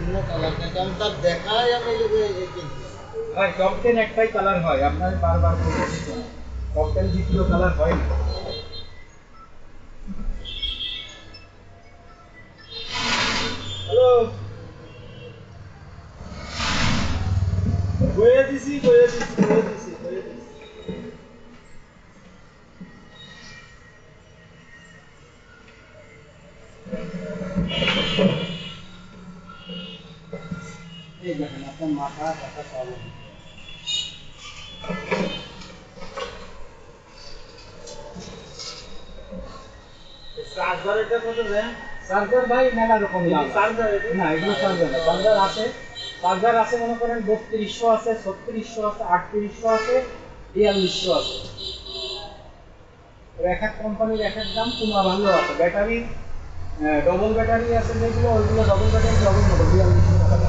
অন্য কালার নাই, কারণ তার দেখাই আমি ভাই টপ টেন একটাই কালার হয়, আপনার বারবার টপ টেন দ্বিতীয় কালার হয় না। হ্যালো বয়ে দিছি বয়ে দিছি বয়ে দিছি বয়ে দিছি। Thank you. এই দেখেন আপনার মাথা ব্যথা সব চার্জারটা কত দেন চার্জার ভাই মেলা রকম না এগুলো চার্জার না। চার্জার আছে চার্জার আছে মনে করেন বত্রিশশো আছে ছত্রিশশো আছে আটত্রিশশো আছে বিয়াল্লিশশো আছে। এক এক কোম্পানির এক এক দাম তোমার ভালো আছে। ব্যাটারি ডবল ব্যাটারি আছে যেগুলো ওইগুলো ডবল ব্যাটারি ডবল মতো বিয়াল্লিশশো টাকা।